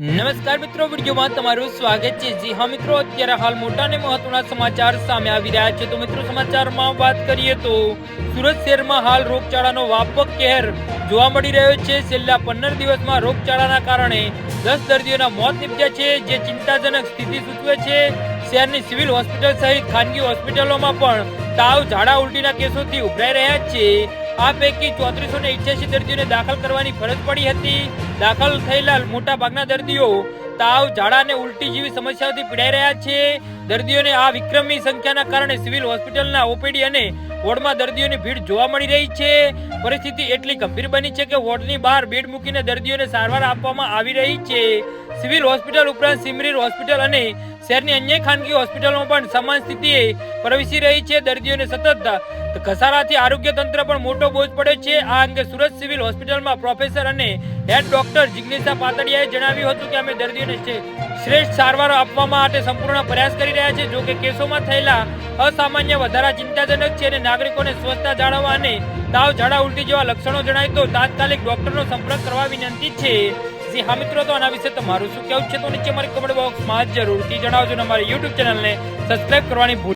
નમસ્કાર મિત્રો, વિડીયોમાં તમારું સ્વાગત છે. જી હા મિત્રો, અત્યારે હાલ મોટા અને મહત્વના સમાચાર સામે આવી રહ્યા છે. તો મિત્રો, સમાચારમાં વાત કરીએ તો સુરત શહેરમાં હાલ રોગચાળાનો વ્યાપક કહેર જોવા મળી રહ્યો છે. છેલ્લા પંદર દિવસમાં રોગચાળાના કારણે દસ દર્દીઓના મોત નીપજ્યા છે, જે ચિંતાજનક સ્થિતિ સૂચવે છે. શહેરની સિવિલ હોસ્પિટલ સહિત ખાનગી હોસ્પિટલોમાં પણ તાવ, ઝાડા, ઉલટીના કેસોથી ઉભરાઈ રહ્યા છે. આ પૈકી ચોત્રીસો ને ઇઠ્યાસી દર્દીઓને દાખલ કરવાની ફરજ પડી હતી. દાખલ થયેલા મોટા ભાગના દર્દીઓ તાવ, ઝાડા અને ઉલટી જેવી સમસ્યાઓથી પીડાઈ રહ્યા છે. દર્દીઓને આ વિક્રમી સંખ્યાના કારણે સિવિલ હોસ્પિટલના ઓપીડી અને વોર્ડમાં દર્દીઓની ભીડ જોવા મળી રહી છે. પરિસ્થિતિ એટલી ગંભીર બની છે કે વોર્ડની બહાર બેડ મૂકીને દર્દીઓને સારવાર આપવામાં આવી રહી છે. સિવિલ હોસ્પિટલ ઉપરાંત સિમરીર હોસ્પિટલ અને શહેરની અન્ય ખાનગી હોસ્પિટલોમાં પણ સમાન સ્થિતિએ પ્રવેશી રહી છે, દર્દીઓને સતત ઘસારાથી આરોગ્ય તંત્ર પણ મોટો બોજ પડ્યો છે. આ અંગે સુરત સિવિલ હોસ્પિટલમાં પ્રોફેસર અને હેડ ડોક્ટર જિગ્નેશા પાતળિયાએ જણાવ્યું હતું કે અમે દર્દીઓને શ્રે- શ્રેષ્ઠ સારવાર આપવા માટે સંપૂર્ણ પ્રયાસ કરી રહ્યા છે જો કે કેસોમાં થયેલા અસામાન્ય વધારા ચિંતાજનક છે અને નાગરિકોને સ્વચ્છતા જાળવવા અને તાવ, ઝાડા, ઉલટી જેવા લક્ષણો જણાય તો તાત્કાલિક ડોક્ટરનો સંપર્ક કરવા વિનંતી છે. જી, હા મિત્રો, તો આના વિશે તમારું શું કેવું છે તો નીચે મારી કમેન્ટ બોક્સમાં જરૂરથી જણાવજો અને અમારી યુટ્યુબ ચેનલને સબસ્ક્રાઇબ કરવાની ભૂલ